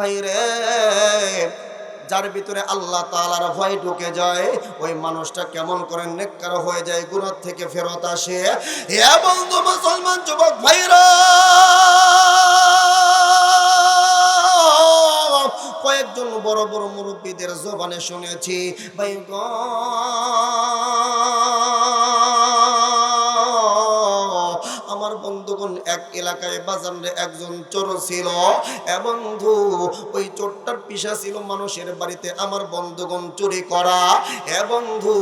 ভাইরে যার ভিতরে আল্লাহ তালার ভয় ঢুকে যায়, ওই মানুষটা কেমন করে নেককার হয়ে যায় গুণার থেকে ফেরত আসে। বন্ধু মুসলমান যুবক ভাইরা কয়েকজন বড় বড় মুরব্বীদের জবানে শুনেছি, ভাই গো এলাকায় বাজারে একজন চোর ছিল বন্ধু, ওই চোরটার পিসা ছিল মানুষের বাড়িতে, আমার বন্ধুগণ চুরি করা। এ বন্ধু,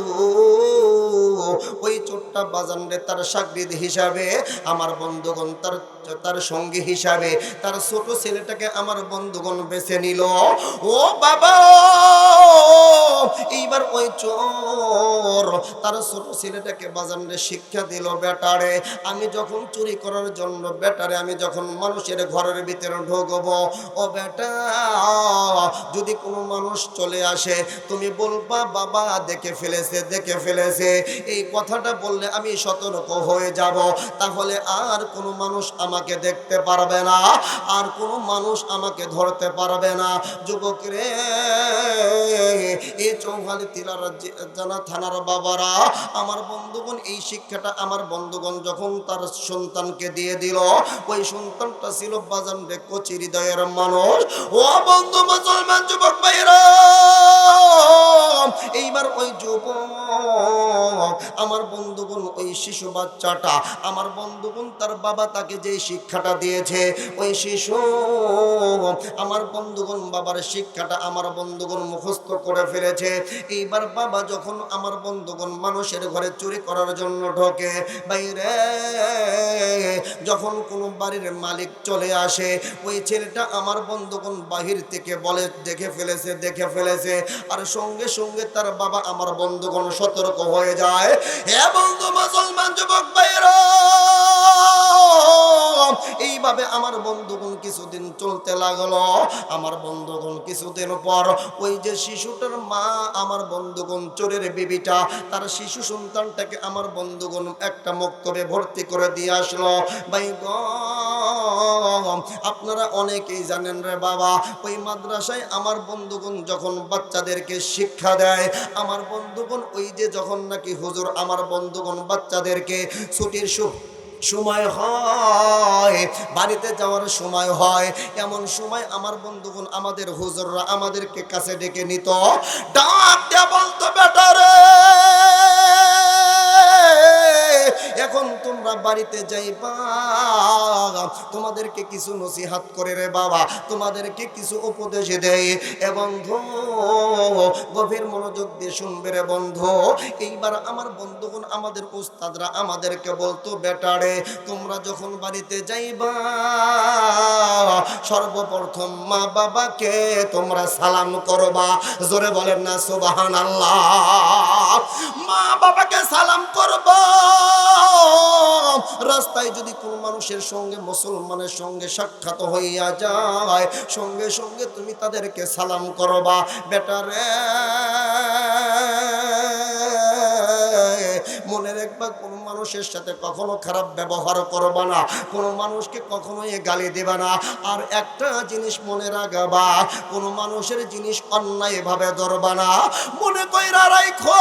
ওই চোরটা বাজারে তার সাকরিদ হিসাবে, আমার বন্ধুগণ তার তার সঙ্গী হিসাবে, তার ছোট ছেলেটাকে আমার বন্ধুগণ বেছে নিল। ও বাবা এইবার ওই চোর তার ছোট ছেলেটাকে বাজারে শিক্ষা দিল, বেটারে, আমি যখন চুরি করার জন্য, বেটারে, আমি যখন মানুষের ঘরের ভিতরে ঢুকবো, ও বেটা, যদি কোনো মানুষ চলে আসে, তুমি বলবা, বাবা, দেখে ফেলেছে দেখে ফেলেছে। এই কথাটা বললে আমি সতর্ক হয়ে যাব। তাহলে আর কোনো মানুষ আমাকে দেখতে পারবে না, আর কোনো মানুষ আমাকে ধরতে পারবে না। যুবক রে এই চৌহালি জানা থানার বাবারা, আমার বন্ধুগণ, এই শিক্ষাটা আমার বন্ধুগণ যখন তার সন্তানকে দিয়ে দিল, ওই সন্তানটা ছিল বাজান কচি হৃদয়ের মানুষ। ও বন্ধু মুসলমান যুবক এইবার ওই আমার বন্ধুগণ, ওই শিশু বাচ্চাটা, আমার বন্ধুগণ, তার বাবা তাকে যে শিক্ষাটা দিয়েছে, ওই শিশু, আমার বন্ধুগণ, বাবার শিক্ষাটা আমার বন্ধুগণ মুখস্থ করে ফেলেছে। এইবার বাবা যখন আমার বন্ধুগণ মানুষের ঘরে চুরি করার জন্য ঢোকে, বাইরে যখন কোনো বাড়ির মালিক চলে আসে, ওই ছেলেটা আমার বন্ধুগণ বাহির থেকে বলে, দেখে ফেলেছে দেখে ফেলেছে। আর সঙ্গে সঙ্গে তার বাবা আমার বন্ধুগণ সতর্ক হয়ে যায়, হে বন্ধু মুসলমান যুবক এইভাবে আমার বন্ধুগণ কিছুদিন চলতে লাগল। আমার বন্ধুগণ কিছুদিন পর ওই যে শিশুটার মা আমার বন্ধুগণ, চোরের বিবিটা, তার শিশু সন্তানটাকে আমার বন্ধুগণ একটা মক্তবে ভর্তি করে দিয়ে আসলো। ভাই গো, আপনারা অনেকেই জানেন রে বাবা, ওই মাদ্রাসায় আমার বন্ধুগণ যখন বাচ্চাদেরকে শিক্ষা দেয়, আমার বন্ধুগণ ওই যে যখন নাকি হুজুর আমার বন্ধুগণ বাচ্চাদেরকে ছুটির সু সময় হয়। বাড়িতে যাওয়ার সময় হয়। এমন সময় আমার বন্ধুগণ, আমাদের হুজুররা আমাদেরকে কাছে ডেকে নিত। ডাক বলতো বেটারে এখন তোমরা বাড়িতে যাইবা। তোমাদেরকে কিছু নসিহাত করে রে বাবা, তোমাদেরকে কিছু উপদেশ দেয় এ বন্ধু, গভীর মনোযোগ দিয়ে শুনবে রে বন্ধু। এইবার আমার বন্ধুগণ, আমাদের উস্তাদরা আমাদেরকে বলতো বেটারে তোমরা যখন বাড়িতে যাইবা, সর্বপ্রথম মা বাবাকে তোমরা সালাম করবা। জোরে বলেন না সুবাহান আল্লাহ মা বাবাকে সালাম করবা। রাস্তায় যদি কোন মানুষের সঙ্গে, মুসলমানের সঙ্গে সাক্ষাৎ হইয়া যায়, সঙ্গে সঙ্গে তুমি তাদেরকে সালাম করবা। বেটারে মনে রাখবা, কোনো মানুষের সাথে কখনো খারাপ ব্যবহার করবা না। কোনো মানুষকে কখনোই গালি দেবা না। আর একটা জিনিস মনে রাখবা, কোনো মানুষের জিনিস অন্যায় অন্যায়ভাবে ধরবা না। মনে কইরা রাখো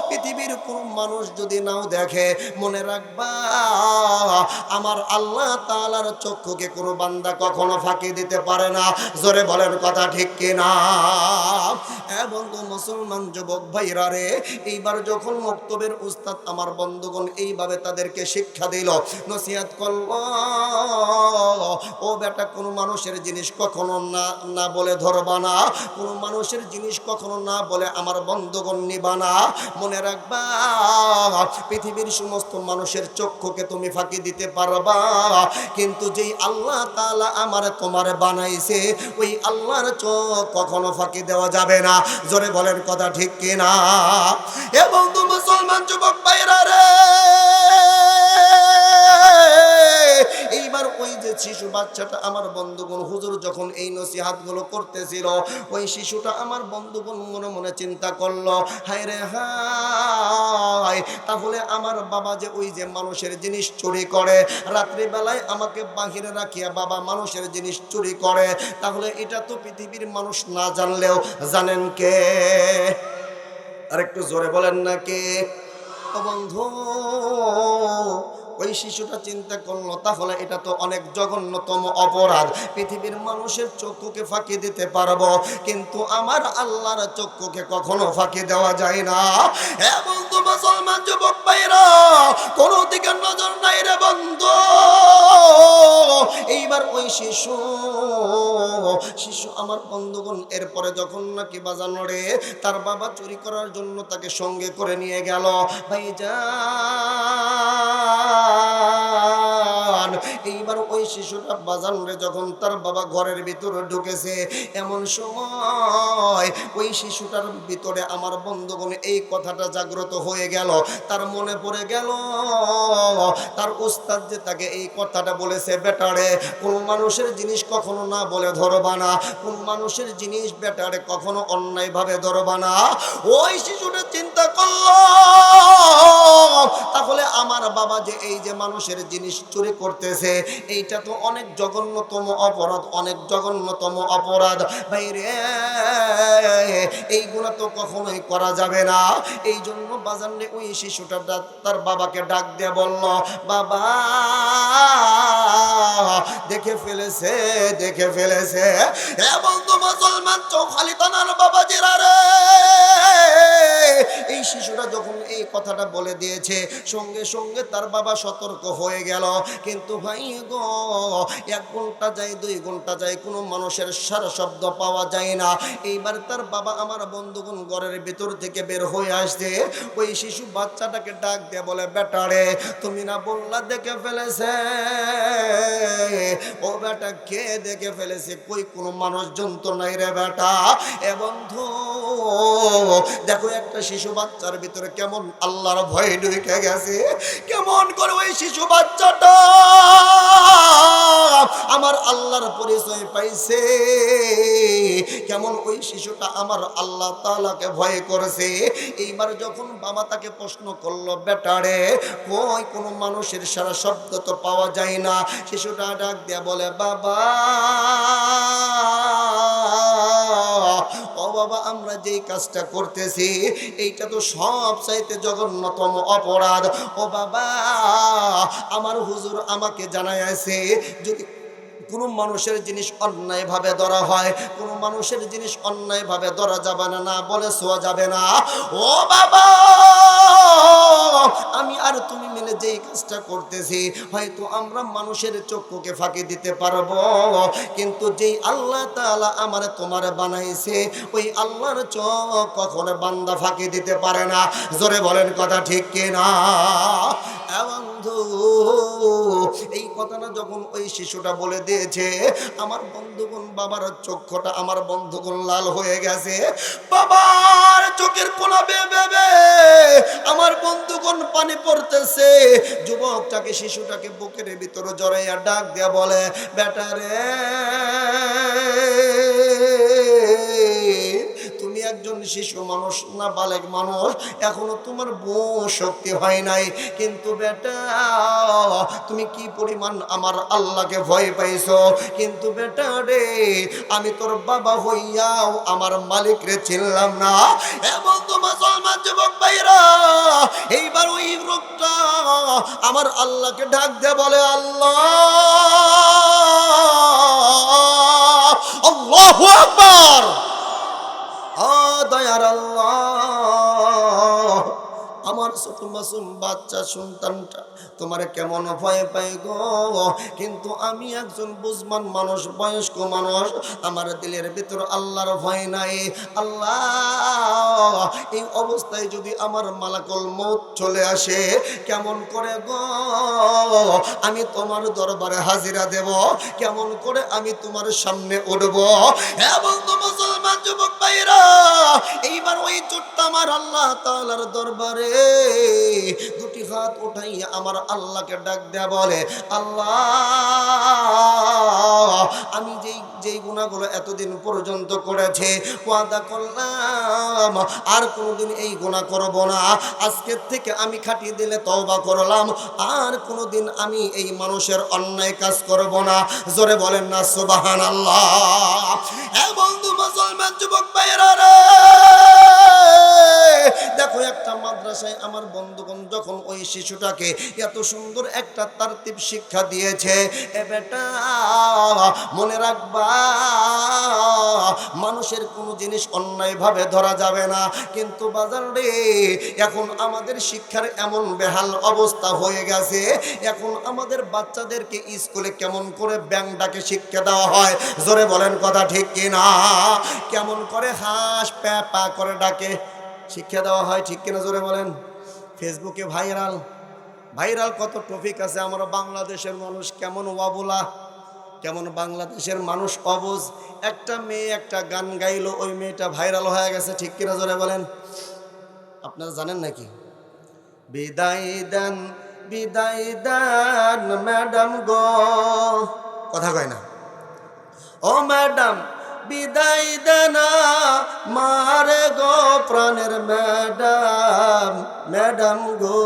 পৃথিবীর কোন মানুষ যদি নাও দেখে, মনে রাখবা, আমার আল্লাহ তাআলার চক্ষুকে কোনো বান্দা কখনো ফাঁকি দিতে পারে না। জোরে বলেন কথা ঠিক কিনা? এবং মুসলমান যুবক ভাইরা রে, এইবার যখন মক্তবের উস্তাদ আমার বন্ধুগণ এইভাবে তাদেরকে শিক্ষা দিল, নসিহাত করল, ও বেটা, কোনো মানুষের জিনিস কখনো না না বলে ধরবা না, কোনো মানুষের জিনিস কখনো না বলে আমার বন্ধুগণ নিবা না। মনে রাখবা। পৃথিবীর সমস্ত মানুষের চক্ষুকে তুমি ফাঁকি দিতে পারবা। কিন্তু যেই আল্লাহ তালা আমার তোমার বানাইছে, ওই আল্লাহর চোখ কখনো ফাঁকি দেওয়া যাবে না। জোরে বলেন কথা ঠিক কিনা? এবং তুমি মুসলমান যুবক বাইরা রে এইবার ওই যে শিশু বাচ্চাটা আমার বন্ধুগণ, হুজুর যখন এই নসিহাতগুলো করতেছিল, ওই শিশুটা আমার বন্ধুগণ মনে মনে চিন্তা করল, হায় রে হায়, তাহলে আমার বাবা যে ওই যে মানুষের জিনিস চুরি করে, রাত্রিবেলায় আমাকে বাহিরে রাখিয়া বাবা মানুষের জিনিস চুরি করে, তাহলে এটা তো পৃথিবীর মানুষ না জানলেও জানেন কে? আর একটু জোরে বলেন না কে? বন্ধু ওই শিশুটা চিন্তা করল, তাহলে এটা তো অনেক জঘন্যতম অপরাধ। পৃথিবীর মানুষের চক্ষুকে ফাঁকি দিতে পারব, কিন্তু আমার আল্লাহর চক্ষুকে কখনো ফাঁকি দেওয়া যায় না। হ্যাঁ বন্ধু মুসলমান যুবক ভাইরা, কোনো দিকে নজর নাই রে বন্ধু। এইবার ওই শিশু শিশু আমার বন্ধুগণ, এরপরে যখন নাকি বাজানো রে, তার বাবা চুরি করার জন্য তাকে সঙ্গে করে নিয়ে গেল। ভাই যান এইবার ওই শিশুটা বাজান রে যখন তার বাবা ঘরের ভিতরে ঢুকেছে, এমন সময় ওই শিশুটার ভিতরে আমার বন্ধুগণ এই কথাটা জাগ্রত হয়ে গেল। তার মনে পড়ে গেল, তার উস্তাদ যে তাকে এই কথাটা বলেছে, বেটারে, কোন মানুষের জিনিস কখনো না বলে ধরবা না। কোন মানুষের জিনিস বেটারে কখনো অন্যায়ভাবে ধরবা না। ওই শিশুটা চিন্তা করল, তাহলে আমার বাবা যে এই যে মানুষের জিনিস চুরি করতেছে এইটা তো অনেক জঘন্যতম অপরাধ, অনেক জঘন্যতম অপরাধ। ভাইরে এইগুলো তো কখনোই করা যাবে না। এই জন্য বাজারে ওই শিশুটা তার বাবাকে ডাক দিয়ে বলল, বাবা, দেখে ফেলেছে দেখে ফেলেছে। এবং তো মুসলমান চৌখালি তানার বাবা জেরা রে। এই শিশুটা যখন এই কথাটা বলে দিয়েছে, সঙ্গে সঙ্গে তার বাবা সতর্ক হয়ে গেল। কিন্তু ভাই গো, এক ঘণ্টা যায়, দুই ঘণ্টা যায়, কোনো মানুষের সারা শব্দ পাওয়া যায় না। এইবার তার বাবা আমার বন্ধুগণ ঘরের ভিতর থেকে বের হয়ে আসছে। ওই শিশু বাচ্চাটাকে ডাক দিয়ে বলে বেটারে তুমি না বললা দেখে ফেলেছে? ও বেটা, কে দেখে ফেলেছে? কই কোনো মানুষজন তো নাই রে বেটা? এ বন্ধু, দেখো একটা শিশু বাচ্চার ভিতরে কেমন আল্লাহর ভয় ঢুকে গেছে, কেমন করে ওই শিশু বাচ্চাটা আমার আল্লাহর পরিচয় পাইছে, কেমন ওই শিশুটা আমার আল্লাহ তালাকে ভয় করেছে। এইবার যখন বাবা তাকে প্রশ্ন করল, বেটারে, কই কোনো মানুষের সারা শব্দ তো পাওয়া যায় না? শিশুটা ডাক দিয়া বলে, বাবা বাবা, আমরা যেই কাজটা করতেছি, এইটা তো সব চাইতে জঘন্যতম অপরাধ। ও বাবা, আমার হুজুর আমাকে জানায় আছে যদি কোনো মানুষের জিনিস অন্যায়ভাবে ধরা হয়, কোনো মানুষের জিনিস অন্যায়ভাবে ধরা যাবে না না বলে শোয়া যাবে না। ও বাবা! আমি আর তুমি মিলে যেই কাজটা করতেছি, হয়তো আমরা মানুষের চক্ষুকে ফাঁকি দিতে পারব। কিন্তু যেই আল্লাহ তাআলা আমার তোমার বানাইছে, ওই আল্লাহর চোখ কখনো বান্দা ফাঁকি দিতে পারে না। জোরে বলেন কথা ঠিক কিনা? এই কথাটা যখন ওই শিশুটা বলে দিয়েছে, আমার বন্ধুগণ, বাবার চক্ষুটা আমার বন্ধুগণ লাল হয়ে গেছে। বাবার চোখের কোনা বেবে আমার বন্ধুগণ পানি পড়তেছে। যুবকটাকে, শিশুটাকে বুকের ভিতরে জড়াইয়া ডাক দেয়া বলে বেটারে একজন শিশু মানুষ, না বালেক মানুষ, এখনও তোমার বউ শক্তি হয় নাই। কিন্তু বেটা, তুমি কি পরিমাণ আমার আল্লাহকে ভয় পাইছো? কিন্তু বেটা রে, আমি তোর বাবা হইয়াও আমার মালিক রে চিনলাম না। এবং তোমার মুসলমান যুবক ভাইরা এইবার ওই রোগটা আমার আল্লাহকে ডাক দে বলে, আল্লাহ, আল্লাহু আকবার। দয়ার আল্লাহ ছোট মাসুম বাচ্চা সন্তানটা? তোমার কেমন ভয় পাই গো? কিন্তু আমি একজন বুঝমান মানুষ, বয়স্ক মানুষ, আমার দিলের ভিতর আল্লাহর ভয় নাই। আল্লাহ, এই অবস্থায় যদি আমার মালাকল মৌত চলে আসে, কেমন করে গো? আমি তোমার দরবারে হাজিরা দেব। কেমন করে আমি তোমার সামনে উঠব? তো মুসলমান, যুবক ভাইরা এইবার ওই চোটটা আমার আল্লাহ তাআলার দরবারে দুটি হাত উঠাইয়া আমার আল্লাহকে ডাক দেয়া বলে, আল্লাহ, আমি যেই যেই গুণাগুলো এতদিন পর্যন্ত করেছে, ওয়াদা করলাম, আর কোনোদিন এই গুণা করব না। আজকের থেকে আমি খাটিয়ে দিলে তওবা করলাম, আর কোনোদিন আমি এই মানুষের অন্যায় কাজ করব না। জোরে বলেন না সুবাহান আল্লাহ হ্যাঁ বন্ধু মুসলমান যুবক ভাইয়েরা দেখো একটা মাদ্রাসায় আমার বন্ধুগণ যখন ওই শিশুটাকে এত সুন্দর একটা তারতিব শিক্ষা দিয়েছে, এ বেটা, মনে রাখবা, মানুষের কোনো জিনিস অন্যায়ভাবে ধরা যাবে না। কিন্তু বাজার রে, এখন আমাদের শিক্ষার এমন বেহাল অবস্থা হয়ে গেছে। এখন আমাদের বাচ্চাদেরকে স্কুলে কেমন করে ব্যাংকটাকে শিক্ষা দেওয়া হয়? জোরে বলেন কথা ঠিক কিনা? কেমন করে হাঁস প্যা পা করে ডাকে, শিক্ষা দেওয়া হয় ঠিক কিনা জোরে বলেন? ফেসবুকে ভাইরাল। ভাইরাল কত টপিক আছে? আমরা বাংলাদেশের মানুষ কেমন ওয়াবুলা কেমন বাংলাদেশের মানুষ অবুজ? একটা মেয়ে একটা গান গাইলো, ওই মেয়েটা ভাইরাল হয়ে গেছে, ঠিক কিনা জোরে বলেন? আপনারা জানেন নাকি? বিদায় দেন বিদায় দেন, ম্যাডাম গো। কথা কয় না। ও ম্যাডাম বিদায় দেনা, মারে গো প্রাণের ম্যাডাম ম্যাডাম গো।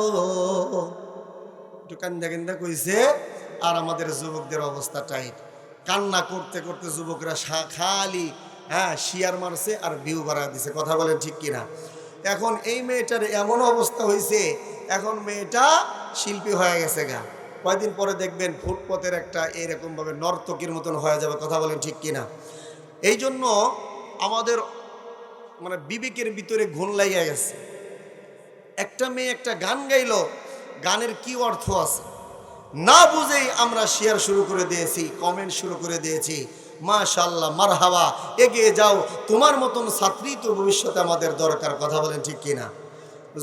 একটু কান্দা কান্দা কইছে, আর আমাদের যুবকদের অবস্থা টাইট। কান্না করতে করতে যুবকরা খালি হ্যাঁ শিয়ার মারছে আর ভিউ বাড়া দিছে। কথা বলেন ঠিক কিনা? এখন এই মেয়েটার এমন অবস্থা হয়েছে এখন মেয়েটা শিল্পী হয়ে গেছে গা। কয়দিন পরে দেখবেন ফুটপথের একটা এরকমভাবে নর্তকীর মতন হয়ে যাবে। কথা বলেন ঠিক কিনা? এই জন্য আমাদের মানে বিবেকের ভিতরে ঘুণ লাগিয়া গেছে। একটা মেয়ে একটা গান গাইলো, গানের কি অর্থ আছে? না বুঝেই আমরা শেয়ার শুরু করে দিয়েছি কমেন্ট শুরু করে দিয়েছি। মাশাল্লাহ মারহাবা, এগিয়ে যাও। তোমার মতন ছাত্রী তো ভবিষ্যতে আমাদের দরকার, কথা বলেন ঠিক কিনা?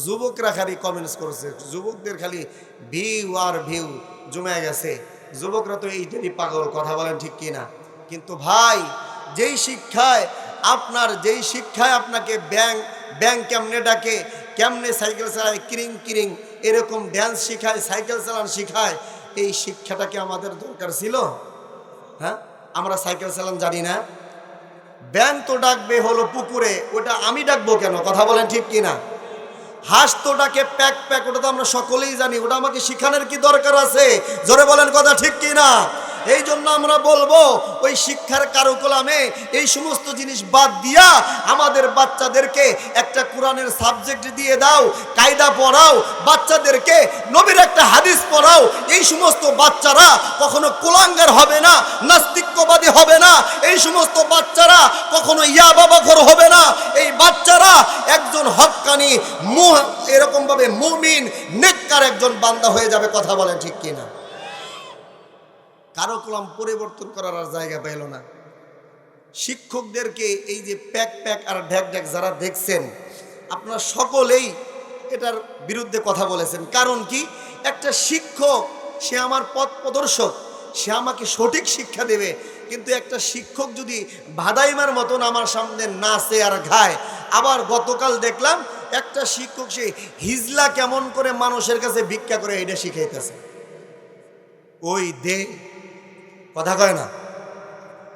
যুবকরা খালি কমেন্টস করছে, যুবকদের খালি ভিউ আর ভিউ জমে গেছে। যুবকরা তো এইটারই পাগল, কথা বলেন ঠিক কিনা? কিন্তু ভাই যেই শিক্ষায়, আপনার যেই শিক্ষায় আপনাকে ব্যাংক ব্যাংক কেমনে ডাকে, কেমনে সাইকেল চালায়, কিরিং কিরিং, এরকম ড্যান্স শিখায়, সাইকেল চালান শিখায়, এই শিক্ষাটাকে আমাদের দরকার ছিল? হ্যাঁ? আমরা সাইকেল চালান জানি না। ব্যাংক তো ডাকবে হলো পুকুরে, ওটা আমি ডাকবো কেন? কথা বলেন ঠিক কিনা হাঁস তো ডাকে প্যাক প্যাক, ওটা তো আমরা সকলেই জানি, ওটা আমাকে শিখানোর কি দরকার আছে? জোরে বলেন কথা ঠিক কিনা এই জন্য আমরা বলব, ওই শিক্ষার কারুকলামে এই সমস্ত জিনিস বাদ দিয়া আমাদের বাচ্চাদেরকে একটা কোরআনের সাবজেক্ট দিয়ে দাও, কায়দা পড়াও, বাচ্চাদেরকে নবীর একটা হাদিস পড়াও। এই সমস্ত বাচ্চারা কখনো কুলাঙ্গার হবে না নাস্তিক্যবাদী হবে না, এই সমস্ত বাচ্চারা কখনো ইয়া বাবা ঘর হবে না। এই বাচ্চারা একজন হক্কানি মুহ এরকমভাবে মুমিন, নেককার একজন বান্দা হয়ে যাবে, কথা বলেন ঠিক কিনা? কারও কলাম পরিবর্তন করার আর জায়গা পেল না। শিক্ষকদেরকে এই যে প্যাক প্যাক আর ঢ্যাক ঢ্যাক যারা দেখছেন, আপনারা সকলেই এটার বিরুদ্ধে কথা বলেছেন। কারণ কি? একটা শিক্ষক, সে আমার পথ প্রদর্শক, সে আমাকে সঠিক শিক্ষা দেবে। কিন্তু একটা শিক্ষক যদি ভাদাইমার মতন আমার সামনে নাচে আর ঘায় আবার গতকাল দেখলাম একটা শিক্ষক সে হিজলা কেমন করে মানুষের কাছে ভিক্ষা করে এটা শিখাইতেছে। ওই দে কথা কয় না।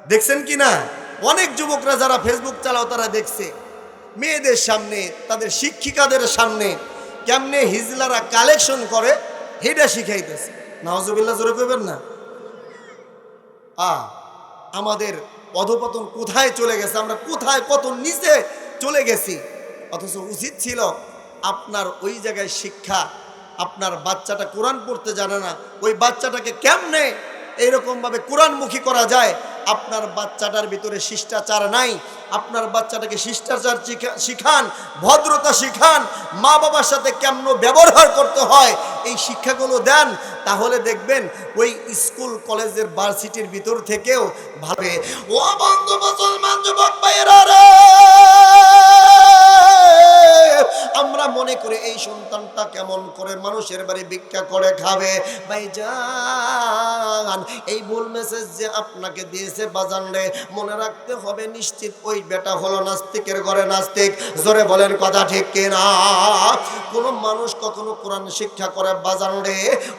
দেখছেন কি না? অনেক যুবকরা যারা ফেসবুক চালাও, তারা দেখছে, মেয়েদের সামনে, তাদের শিক্ষিকাদের সামনে কেমনে হিজলারা কালেকশন করে সেটা শিখাইতেছে। নওয়াজবিল্লা জোরে করবেন না? আ, আমাদের অধপতন কোথায় চলে গেছে? আমরা কোথায় কত নিচে চলে গেছি? অথচ উচিত ছিল আপনার ওই জায়গায় শিক্ষা, আপনার বাচ্চাটা কোরআন পড়তে জানে না, ওই বাচ্চাটাকে কেমনে এইরকমভাবে কোরআনমুখী করা যায়, আপনার বাচ্চাটার ভিতরে শিষ্টাচার নাই, আপনার বাচ্চাটাকে শিষ্টাচার শিখা- শিখান, ভদ্রতা শিখান মা বাবার সাথে কেমন ব্যবহার করতে হয়, এই শিক্ষাগুলো দেন, তাহলে দেখবেন ওই স্কুল, কলেজের ভার্সিটির ভিতর থেকেও ভাবে ও বন্ধু মুসলমান, যুবক ভাইয়েরা আমরা মনে করি এই সন্তানটা কেমন করে মানুষের বাড়ি ভিক্ষা করে খাবে। ভাই যান এই ভুল মেসেজ যে আপনাকে দিয়েছে বাজান রে, মনে রাখতে হবে নিশ্চিত ওই বেটা হলো নাস্তিকের ঘরে নাস্তিক। জোরে বলেন কথা ঠিক কিনা? কোনো মানুষ কখনো কোরআন শিক্ষা করে বাজান রে,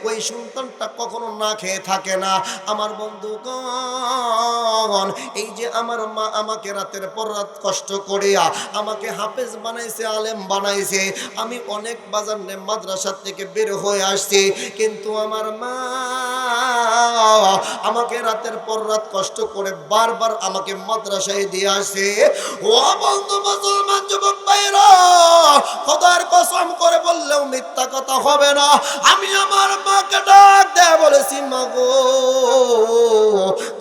ওই সন্তানটা কখনো না খেয়ে থাকে না। আমার বন্ধু কন এই যে আমার মা আমাকে রাতের পর রাত কষ্ট করিয়া আমাকে হাফেজ বানাইছে আলেম বানাইছে। আমি অনেক বাজার নে মাদ্রাসা থেকে বের হয়ে আসছি, কিন্তু আমার মা আমাকে রাতের পর রাত কষ্ট করে বারবার আমাকে মাদ্রাসায় দিয়ে আসে ও বন্ধু মুসলমান, যুবক ভাইরা খোদার কসম করে বললেও মিথ্যা কথা হবে না। আমি আমার মাকে ডাক দেয়া বলেছি, মা গো,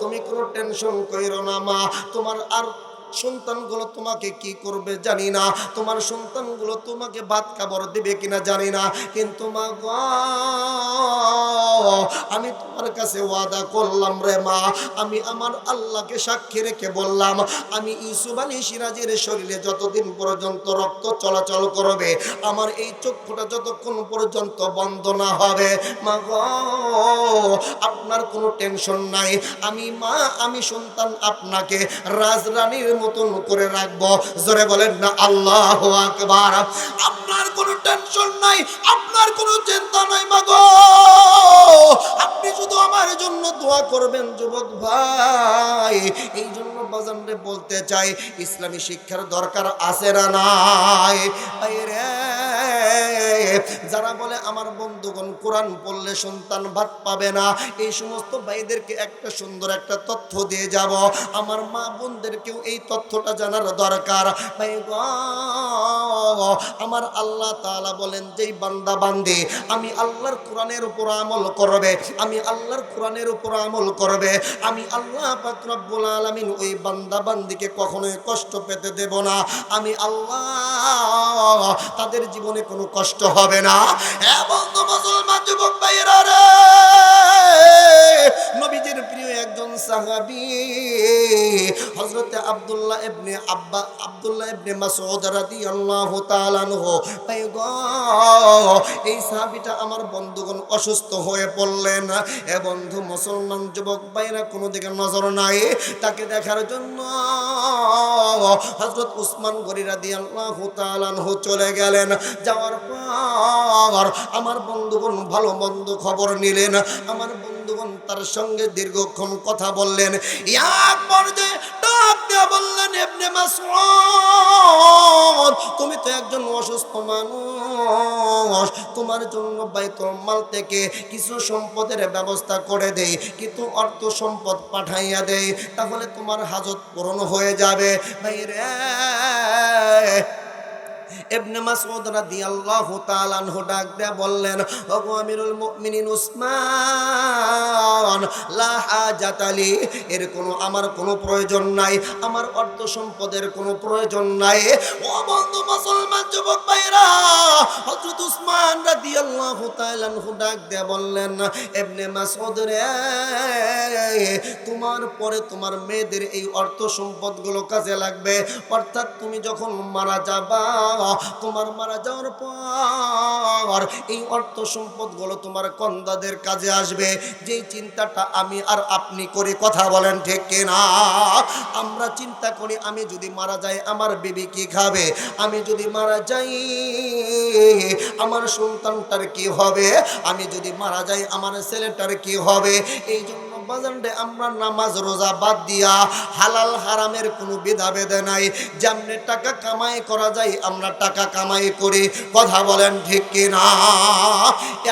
তুমি কোনো টেনশন কইরো না মা, তোমার আর সন্তানগুলো তোমাকে কি করবে জানি না। তোমার সন্তানগুলো তোমাকে ভাত খাবার দিবে কিনা জানি না। কিন্তু মা আমি তোমার কাছে ওয়াদা করলাম রে মা। আমি আমার আল্লাহকে সাক্ষী রেখে বললাম, আমি ইউসুফ আলী সিরাজের শরীরে যতদিন পর্যন্ত রক্ত চলাচল করবে, আমার এই চক্ষুটা যতক্ষণ পর্যন্ত বন্ধ না হবে। মা গো, আপনার কোনো টেনশন নাই। আমি মা, আমি সন্তান আপনাকে, রাজরানীর মতন করে রাখব। জোরে বলেন না, আল্লাহ আকবার। আপনার কোনো টেনশন নাই, আপনার কোনো চিন্তা নাই, মাগো। আপনি শুধু আমার জন্য দোয়া করবেন, যুবক ভাই। এই জন্য বাজানরে বলতে চাই, ইসলামী শিক্ষার দরকার আছে না নাই? রে। যারা বলে আমার বন্ধুগণ কোরআন পড়লে সন্তান ভাত পাবে না, এই সমস্ত ভাইদেরকে একটা সুন্দর একটা তথ্য দিয়ে যাব। আমার মা বোনদেরকেও এই তথ্যটা জানার দরকার। আমার আল্লাহ তাআলা বলেন, যেই বান্দা বান্দি, আমি আল্লাহর কোরআনের উপর আমল করবে, আমি আল্লাহর কোরআনের উপর আমল করবে, আমি আল্লাহ পাক রব্বুল আলামিন ওই বান্দা বান্দিকে কখনোই কষ্ট পেতে দেব না। আমি আল্লাহ, তাদের জীবনে কোনো কষ্ট হবে না। বন্ধু মুসলমান, যুবক ভাইয়েরা নবীজির প্রিয় একজন সাহাবী, হযরতে আব্দুল্লাহ ইবনে আব্বা, আব্দুল্লাহ ইবনে মাসউদ রাদিয়াল্লাহু তাআলা আনহু। এই সাহাবীটা আমার বন্ধুগণ অসুস্থ হয়ে পড়লেন এ বন্ধু মুসলমান যুবক ভাইরা কোনো দিকে নজর নাই। তাকে দেখার জন্য হযরত উসমান গরি রাদিয়াল্লাহু তাআলা আনহু চলে গেলেন। যাওয়ার পর আমার বন্ধুগণ ভালো মন্দ খবর নিলেন। আমার বন্ধুগণ তার সঙ্গে দীর্ঘক্ষণ কথা বললেন। এক পর্যায়ে দিয়ে বললেন তুমি তো একজন অসুস্থ মানুষ। তোমার জন্য বাইতুল মাল থেকে কিছু সম্পদের ব্যবস্থা করে দেই কিন্তু অর্থ সম্পদ পাঠাইয়া দেই, তাহলে তোমার হাজত পূরণ হয়ে যাবে। ভাই রে ইবনে মাসউদ রাদিয়াল্লাহু তাআলা আনহু ডাক দেয়া বললেন, ওগো আমিরুল মুমিনিন উসমান, লা হাজাত এর কোনো, আমার কোনো প্রয়োজন নাই, আমার অর্থ সম্পদের কোনো প্রয়োজন নাই। ও বন্ধু মুসলমান, যুবক ভাইরা হযরত উসমান রাদিয়াল্লাহু তাআলা আনহু ডাক দেয়া বললেন, ইবনে মাসউদ রে, তোমার পরে তোমার মেয়েদের এই অর্থ সম্পদগুলো কাজে লাগবে। অর্থাৎ তুমি যখন মারা যাবা তোমার মারা যাওয়ার পর এই অর্থ সম্পদগুলো তোমার কন্দাদের কাজে আসবে। যেই চিন্তাটা আমি আর আপনি করি কথা বলেন ঠিক কিনা? আমরা চিন্তা করি আমি যদি মারা যাই, আমার বিবি কি খাবে? আমি যদি মারা যাই, আমার সন্তানটার কি হবে? আমি যদি মারা যাই, আমার ছেলেটার কি হবে? এই জন্য বাজানরে আমরা নামাজ, রোজা বাদ দিয়া হালাল হারামের কোনো বিধাভেদে নাই। যেমনি টাকা কামাই করা যায়, আমরা টাকা কামাই করি। কথা বলেন ঠিক কিনা?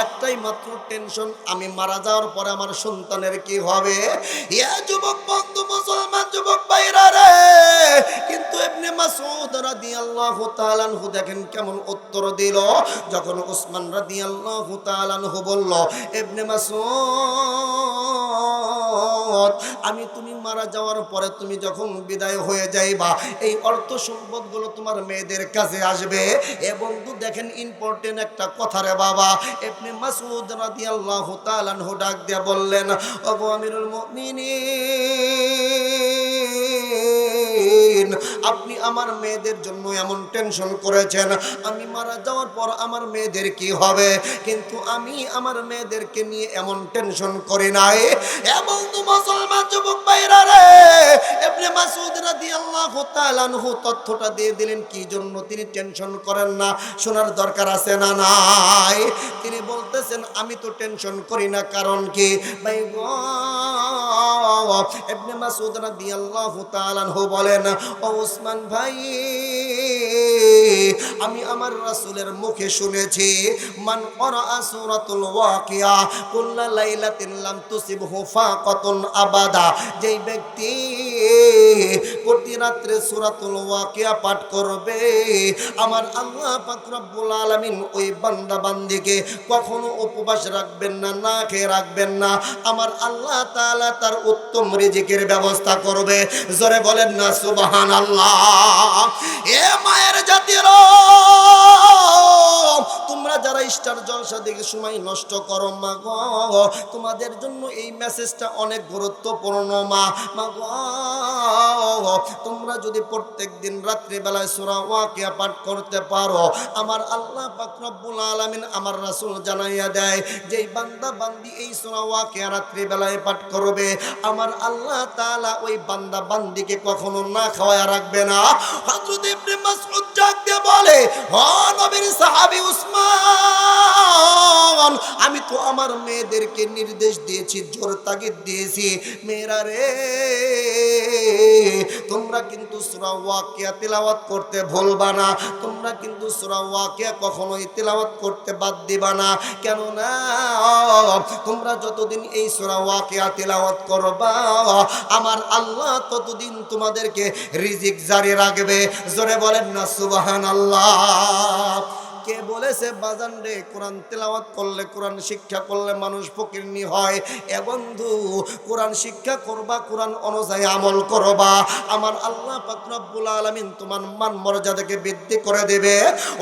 একটাই মাত্র টেনশন আমি মারা যাওয়ার পরে আমার সন্তানের কি হবে? ইয়া যুবক বন্ধু, মুসলমান যুবক এমনি আমি তুমি মারা যাওয়ার পরে তুমি যখন বিদায় হয়ে যাইবা, এই অর্থ সম্পদগুলো তোমার মেয়েদের কাছে আসবে। এবং তো দেখেন ইম্পর্টেন্ট একটা কথা রে বাবা। ইবনে মাসুদ রাদিয়াল্লাহু তাআলা আনহু ডাক দিয়া বললেন, ওগো আমিরুল মুমিনিন দিন আপনি আমার মেয়েদের জন্য এমন টেনশন করেছেন। আমি মারা যাওয়ার পর আমার মেয়েদের কি হবে? কিন্তু আমি আমার মেয়েদেরকে নিয়ে এমন টেনশন করি নাই। এবং তো মুসলমান যুবক ভাইরা রে! ইবনে মাসউদ রাদিয়াল্লাহু তাআলা আনহু তথ্যটা দিয়ে দিলেন, কি জন্য তিনি টেনশন করেন না? শোনার দরকার আছে না নাই? তিনি বলতেছেন, আমি তো টেনশন করি না, কারণ কি? ভাই ইবনে মাসউদ রাদিয়াল্লাহু তাআলা আনহু বলেন, ও ওসমান ভাই। আমি আমার রাসূলের মুখে শুনেছি, মান করা সূরাতুল ওয়াকিয়া, কুল্লা লাইলাতিন লাম তুসিবহু ফাকাতুন আবাদা যেই ব্যক্তি প্রতি রাত্রে সূরাতুল ওয়াকিয়া পাঠ করবে, আমার আল্লাহ পাক আলামিন ওই বান্দা বান্দিকে কখনো উপবাস রাখবেন না না খেয়ে রাখবেন না। আমার আল্লাহ তাআলা তার উত্তম রিজিকের ব্যবস্থা করবে। জোরে বলেন না, সুবহানাল্লাহ। এ মায়ের জাতির তোমরা যারা স্টার জলসা দেখে সময় নষ্ট করো, মা গো, তোমাদের জন্য এই মেসেজটা অনেক গুরুত্বপূর্ণ, মা। মা গো, তোমরা যদি প্রত্যেক দিন রাত্রিবেলায় সূরা ওয়াকিয়া পাঠ করতে পারো, আমার আল্লাহ পাক রব্বুল আলামিন আমার রাসূল জানাইয়া দেয়, যেই বান্দা বান্দি এই সূরা ওয়াকিয়া রাত্রিবেলায় পাঠ করবে, আমার আল্লাহ তাআলা ওই বান্দা বান্দিকে কখনো না খাওয়ায় রাখবে না। হযরত ইবনে মাসউদ দিয়ে বলে সাহাবী উসমান, আমি তো আমার মেয়েদেরকে নির্দেশ দিয়েছি, জোর তাগিদ দিয়েছি। মেয়েরা রে, তোমরা কিন্তু সূরা তেলাওয়াত করতে ভুলবা না, তোমরা কিন্তু সূরা ওয়াকিয়া কখনোই তেলাওয়াত করতে বাদ দিবা না। কেন না তোমরা যতদিন এই সূরা ওয়াকিয়া তেলাওয়াত করবা, আমার আল্লাহ ততদিন তোমাদেরকে রিজিক জারি রাখবে। জোরে বলেন না সুবহানাল্লাহ। কে বলেছে, বাজান রে, কোরআন তেলাওয়াত করলে, কোরআন শিক্ষা করলে মানুষ ফকিরনি হয়। এ বন্ধু, কোরআন শিক্ষা করবা, কোরআন অনুযায়ী আমল করবা। আমার আল্লাহ পাক রব্বুল আলামিন তোমার মান মর্যাদাকে বৃদ্ধি করে দেবে।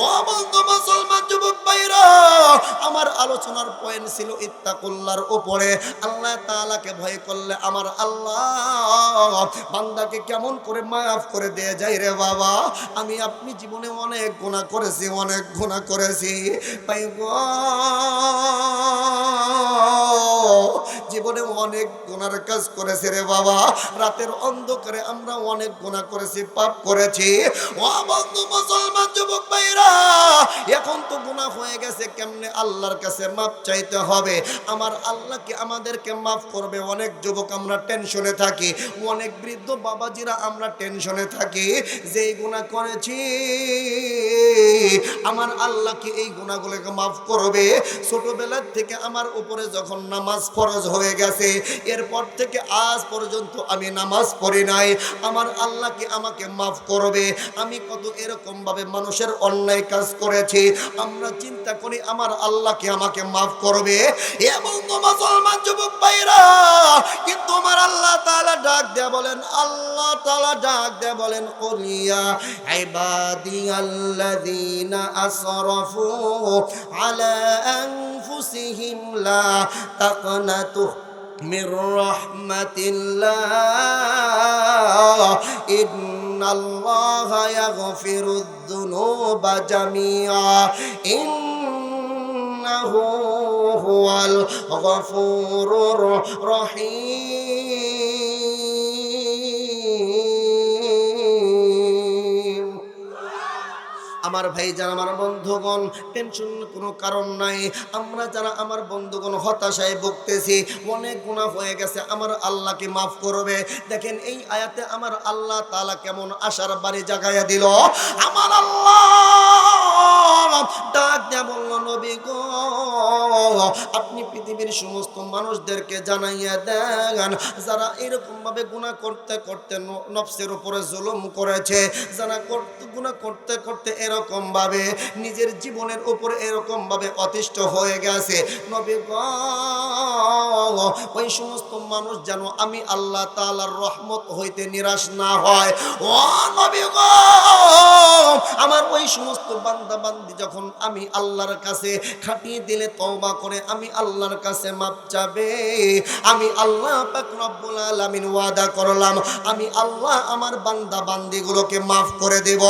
ও বন্ধু মুসলমান যুবক ভাইরা, আমার আলোচনার পয়েন্ট ছিল ইত্তাকুল্লার উপরে। আল্লাহ তাআলাকে ভয় করলে আমার আল্লাহ বান্দাকে কেমন করে মাফ করে দিয়ে যায় রে বাবা? আমি আপনি জীবনে অনেক গুনাহ করেছি, অনেক গুনাহ করেছি। জীবনে অনেক গুনার কাজ করেছে রে বাবা। রাতের অন্ধকারে আমরা অনেক গুনাহ করেছি, পাপ করেছি। ও বন্ধু মুসলমান, যুবক ভাইরা এখন তো গুনাহ হয়ে গেছে, কেমনে আল্লাহর কাছে মাপ চাইতে হবে? আমার আল্লাহ কি আমাদেরকে মাফ করবে? অনেক যুবক আমরা টেনশনে থাকি। অনেক বৃদ্ধ বাবাজিরা আমরা টেনশনে থাকি। যেই গুনাহ করেছি, আমার আল্লাহ কি এই গুণাগুলোকে মাফ করবে? ছোটবেলার থেকে আমার উপরে যখন নামাজ ফরজ হয়ে গেছে, এরপর থেকে আজ পর্যন্ত আমি নামাজ পড়ি নাই। আমার আল্লাহ কি আমাকে মাফ করবে? আমি কত এরকম ভাবে মানুষের অন্যায় কাজ করেছি। আমরা চিন্তা করি আমার আল্লাহ কি আমাকে মাফ করবে? এবং মুসলমান যুবক ভাইরা কিন্তু আমার আল্লাহ তাআলা ডাক দেয়া বলেন? আল্লাহ তাআলা ডাক দেয়া বলেন কুলিয়া ইবাদিয়াল্লাযীনা اسرفوا على انفسهم لا تقنطوا من رحمة الله إن الله يغفر الذنوب جميعا إنه هو الغفور الرحيم আমার ভাই, যারা আমার বন্ধুগণ টেনশন কোনো কারণ নাই। আমরা যারা আমার বন্ধুগণ হতাশায় ভুগতেছি, অনেক গুণা হয়ে গেছে, আমার আল্লাহকে মাফ করবে। দেখেন, এই আয়াতে আমার আল্লাহ তালা কেমন আশার বাড়ি জাগাইয়া দিল, আমার আল্লাহ আপনি পৃথিবীর সমস্ত মানুষদেরকে জানাইয়া দেন, যারা এরকম ভাবে গুণা করতে করতে নফসের উপরে জুলুম করেছে, যারা গুণা করতে করতে নিজের জীবনের উপর এরকম ভাবে অতিষ্ঠ হয়ে গেছে। নবী ওই সমস্ত মানুষ যেন আমি আল্লাহ তাআলার রহমত হইতে নিরাশ না হয়। ও নবী আমার ওই সমস্ত বান্দা বান্দা বান্দি যখন আমি আল্লাহর কাছে খাটিয়ে দিলে তওবা করে, আমি আল্লাহর কাছে মাপ চাবে। আমি আল্লাহ পাক রব্বুল আলামিন ওয়াদা করলাম, আমি আল্লাহ আমার বান্দা বান্দিগুলোকে মাফ করে দেব।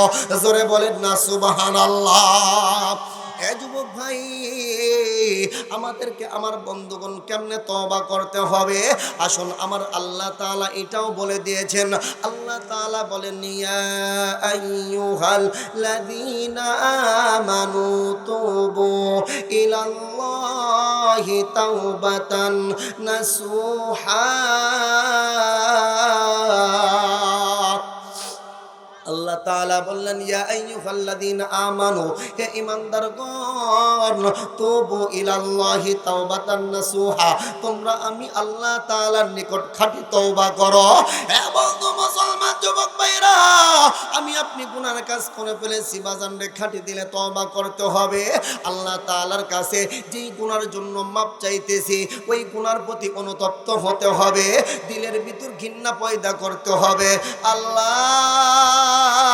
জোরে বলেন না, সুবহানাল্লাহ। এ যুবক ভাই, আমাদেরকে আমার বন্ধুগণ কেমনে তওবা করতে হবে? আসুন, আমার আল্লাহ তাআলা এটাও বলে দিয়েছেন। আল্লাহ তাআলা বলেন আমানু তুবু ইলাল্লাহি তাওবাতান নাসুহা তাআলা বললেন, ইয়া আমানু, হে ইলাল্লাহি তাওবাতান নাসুহা, তোমরা আমি আল্লাহ নিকট তওবা করো। বন্ধু মুসলমান, যুবক ভাইরা আমি আপনি গুনার কাজ করে ফেলেছি বাজান খাঁটি দিলে তওবা করতে হবে। আল্লাহ তাআলার কাছে যেই গুনার জন্য মাপ চাইতেছি, ওই গুনার প্রতি অনুতপ্ত হতে হবে, দিলের ভিতর ঘৃণা পয়দা করতে হবে। আল্লাহ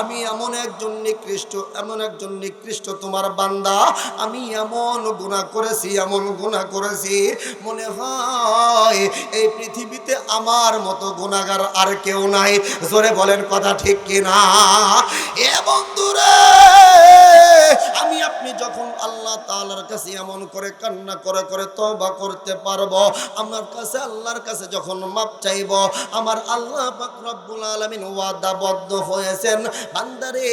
আমি এমন একজন নিকৃষ্ট, এমন একজন নিকৃষ্ট তোমার বান্দা। আমি এমন গুণা করেছি, এমন গুণা করেছি। মনে হয় এই পৃথিবীতে আমার মতো গুণাগার আর কেউ নাই। জোরে বলেন কথা ঠিক কিনা? এ বন্ধুরে, আমি আপনি যখন আল্লাহ তালার কাছে এমন করে কান্না করে করে তওবা করতে পারব, আমার কাছে আল্লাহর কাছে যখন মাপ চাইব, আমার আল্লাহ রব্বুল আলামিন ওয়াদাবদ্ধ হয়েছেন। বান্দারে,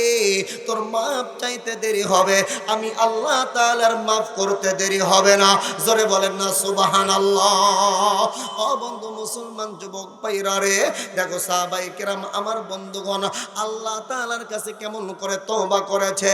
তোর মাফ চাইতে দেরি হবে, আমি আল্লাহ তালার মাফ করতে দেরি হবে না। জোরে বলেন না সুবাহান আল্লাহ অ বন্ধু মুসলমান যুবক পাইরা রে, দেখো সাহাবাই কেরাম, আমার বন্ধুগণ আল্লাহ তালার কাছে কেমন করে তওবা করেছে?